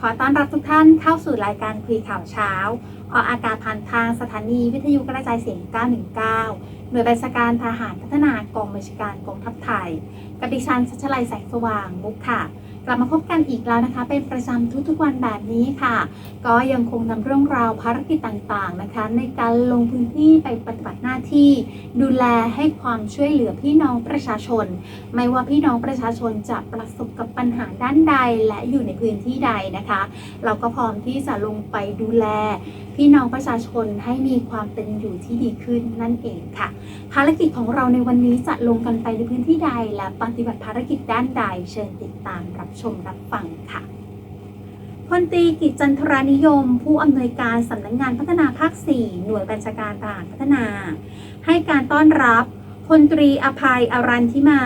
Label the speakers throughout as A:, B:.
A: ขอต้อนรับทุกท่านเข้าสู่รายการคุยข่าวเช้า ออกอากาศผ่านทางสถานีวิทยุกระจายเสียง 919 หน่วยบัญชาการทหารพัฒนากองบัญชาการกองทัพไทย กับดิฉันชัชลัยแสงสว่างมุกค่ะ กลับมาพบกันอีกแล้วนะคะ เป็นประจำทุกๆวันแบบนี้ค่ะ ก็ยังคงนำเรื่องราวภารกิจต่างๆนะคะ ในการลงพื้นที่ไปปฏิบัติหน้าที่ ดูแลให้ความช่วยเหลือพี่น้องประชาชน ไม่ว่าพี่น้องประชาชนจะประสบกับปัญหาด้านใดและอยู่ในพื้นที่ใดนะคะ เราก็พร้อมที่จะลงไปดูแล พี่น้องประชาชนให้มีความเป็นอยู่ที่ดีขึ้นนั่นเองค่ะ ภารกิจของเราในวันนี้จะลงกันไปในพื้นที่ใด และปฏิบัติภารกิจด้านใดเชิญติดตามรับชมรับฟังค่ะพลตรีกิจจันทรานิยม ผู้อำนวยการสำนักงานพัฒนาภาค 4 หน่วยบัญชาการทหารพัฒนา ให้การต้อนรับพลตรีอภัยอรันทิมา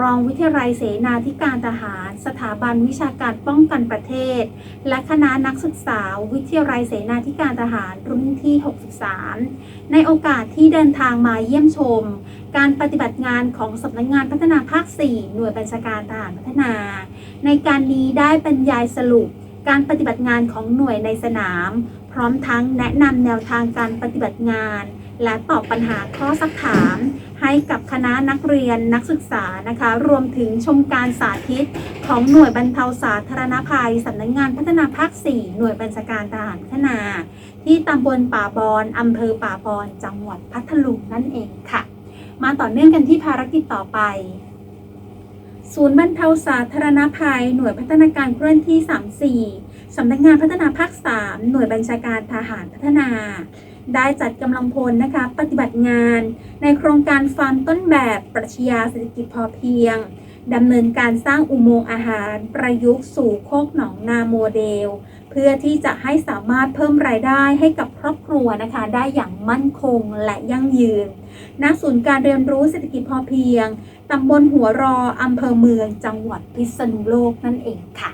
A: รองวิทยาลัยเสนาธิการทหาร สถาบันวิชาการป้องกันประเทศ และคณะนักศึกษา วิทยาลัยเสนาธิการทหารรุ่นที่ 63 ในโอกาสที่เดินทางมาเยี่ยมชม การปฏิบัติงานของสำนักงงานพัฒนาภาค 4 หน่วยบัญชาการทหารพัฒนา ในการนี้ได้บรรยายสรุปการปฏิบัติงานของหน่วยในสนาม พร้อมทั้งแนะนำแนวทางการปฏิบัติงาน และตอบปัญหาข้อสักถาม ให้กับคณะนักเรียนนักศึกษานะคะ รวมถึงชมการสาธิต ของหน่วยบรรเทาสาธารณภัยสำนักงงานพัฒนาภาค 4 หน่วยบัญชาการทหารพัฒนา ที่ตำบลป่าบอนอำเภอป่าบอนจังหวัดพัทลุงนั่นเองค่ะ มาต่อเนื่องกันที่ภารกิจต่อไป ศูนย์บรรเทาสาธารณภัย หน่วยพัฒนาการเคลื่อนที่ 34 สำนักงานพัฒนาภาค 3 หน่วยบัญชาการทหารพัฒนา ได้จัดกำลังพลนะคะ ปฏิบัติงาน ในโครงการฟาร์มต้นแบบปรัชญาเศรษฐกิจพอเพียงดำเนินการสร้างอุโมงค์อาหารประยุกต์สู่โคกหนองนาโมเดล เพื่อที่จะให้สามารถเพิ่มรายได้ให้กับครอบครัวนะคะ ได้อย่างมั่นคงและยั่งยืน ณศูนย์การเรียนรู้เศรษฐกิจพอเพียงตำบลหัวรออำเภอเมืองจังหวัดพิษณุโลกนั่นเองค่ะ